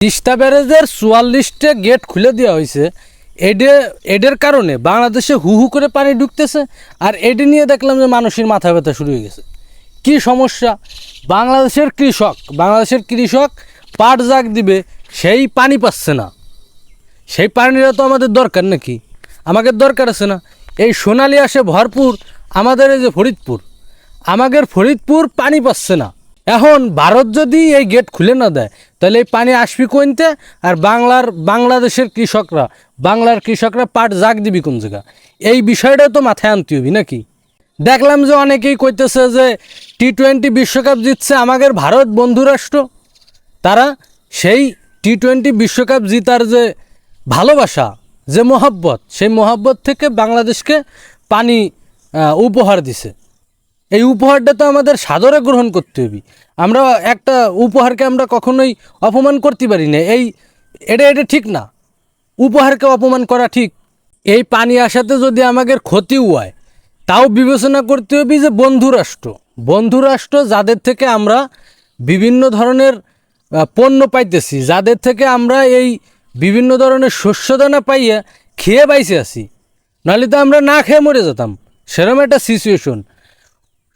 Teesta ব্যারেজের চুয়াল্লিশটা gate খুলে দেওয়া হয়েছে। এডে, এডের কারণে বাংলাদেশে হু হু করে পানি ঢুকতেছে আর এডে নিয়ে দেখলাম যে মানুষের মাথা ব্যথা শুরু হয়ে গেছে। কি সমস্যা? বাংলাদেশের কৃষক বাংলাদেশের কৃষক পাট জাগ দিবে, সেই পানি পাচ্ছে না। সেই পানিটা তো আমাদের দরকার নাকি? আমাদের দরকার আছে না। এই সোনালি আসে ভরপুর আমাদের এই যে ফরিদপুর। আমাদের ফরিদপুর পানি পাচ্ছে না। এখন ভারত যদি এই গেট খুলে না দেয়, তাহলে এই পানি আসবি কোনতে? আর বাংলার, বাংলাদেশের কৃষকরা, বাংলার কৃষকরা পাট জাগ দিবি কোন জায়গা? এই বিষয়টা তো মাথায় আনতে হবি নাকি? দেখলাম যে অনেকেই কইতেছে যে টি টোয়েন্টি বিশ্বকাপ জিতছে আমাদের ভারত বন্ধুরাষ্ট্র তারা সেই টি টোয়েন্টি বিশ্বকাপ জিতার যে ভালোবাসা, যে মোহাব্বত, সেই মোহাব্বত থেকে বাংলাদেশকে পানি উপহার দিছে। এই উপহারটা তো আমাদের সাদরে গ্রহণ করতে হবে। আমরা একটা উপহারকে আমরা কখনোই অপমান করতে পারি না। এই, এটা এটা ঠিক না। উপহারকে অপমান করা ঠিক। এই পানি আসাতে যদি আমাদের ক্ষতিও হয়, তাও বিবেচনা করতে হবে যে বন্ধুরাষ্ট্র বন্ধুরাষ্ট্র যাদের থেকে আমরা বিভিন্ন ধরনের পণ্য পাইতেছি, যাদের থেকে আমরা এই বিভিন্ন ধরনের শস্যদানা পাইয়া খেয়ে পাইছে আছি। নাহলে তো আমরা না খেয়ে মরে যেতাম। সেরকম একটা সিচুয়েশন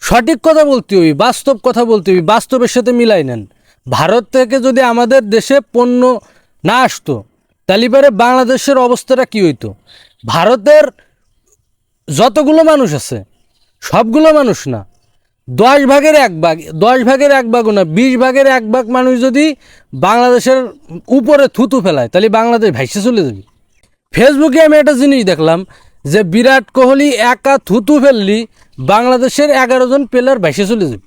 সঠিক কথা বলতে হবি বাস্তব কথা বলতে হবি বাস্তবের সাথে মিলাই নেন। ভারত থেকে যদি আমাদের দেশে পণ্য না আসতো, তাহলে পরে বাংলাদেশের অবস্থাটা কী হইতো? ভারতের যতগুলো মানুষ আছে, সবগুলো মানুষ না, দশ ভাগের এক ভাগ, দশ ভাগের এক ভাগও না, বিশ ভাগের এক ভাগ মানুষ যদি বাংলাদেশের উপরে থুতু ফেলায়, তাহলে বাংলাদেশ ভাইসে চলে যাবে। ফেসবুকে আমি একটা জিনিস দেখলাম যে বিরাট কোহলি একা থুতু ফেললি বাংলাদেশের এগারো জন প্লেয়ার ভাইসে চলে যাবে।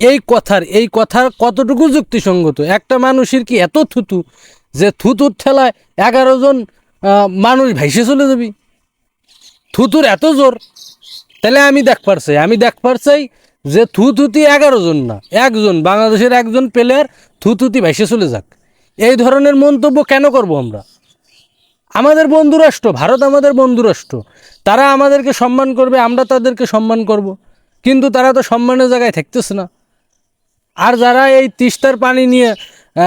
এই কথার এই কথার কতটুকু যুক্তিসঙ্গত? একটা মানুষের কি এত থুতু যে থুতুর ঠেলায় এগারো জন মানুষ ভাইসে চলে যাবি? থুতুর এত জোর। তাহলে আমি দেখ পারছি, আমি দেখ পারছি যে থুতুতি এগারো জন না, একজন, বাংলাদেশের একজন প্লেয়ার থুতুতি ভাইসে চলে যাক। এই ধরনের মন্তব্য কেন করব আমরা? আমাদের বন্ধুরাষ্ট্র, ভারত আমাদের বন্ধুরাষ্ট্র। তারা আমাদেরকে সম্মান করবে, আমরা তাদেরকে সম্মান করব। কিন্তু তারা তো সম্মানের জায়গায় থাকতেছে না। আর যারা এই তিস্তার পানি নিয়ে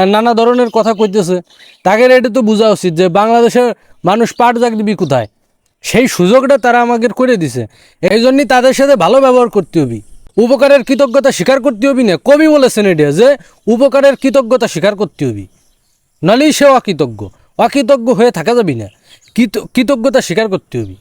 নানা ধরনের কথা কইতেছে, তাদের এটা তো বোঝা উচিত যে বাংলাদেশের মানুষ পাট দিবি কোথায়? সেই সুযোগটা তারা আমাকে করে দিছে। এই জন্যই তাদের সাথে ভালো ব্যবহার করতে হবি। উপকারের কৃতজ্ঞতা স্বীকার করতে হবি না। কবি বলেছেন এটা যে, উপকারের কৃতজ্ঞতা স্বীকার করতে হবি। নাহলেই সে অকৃতজ্ঞ অকৃতজ্ঞ হয়ে থাকা যাবি না। কৃত- কৃতজ্ঞতা স্বীকার করতে হবি।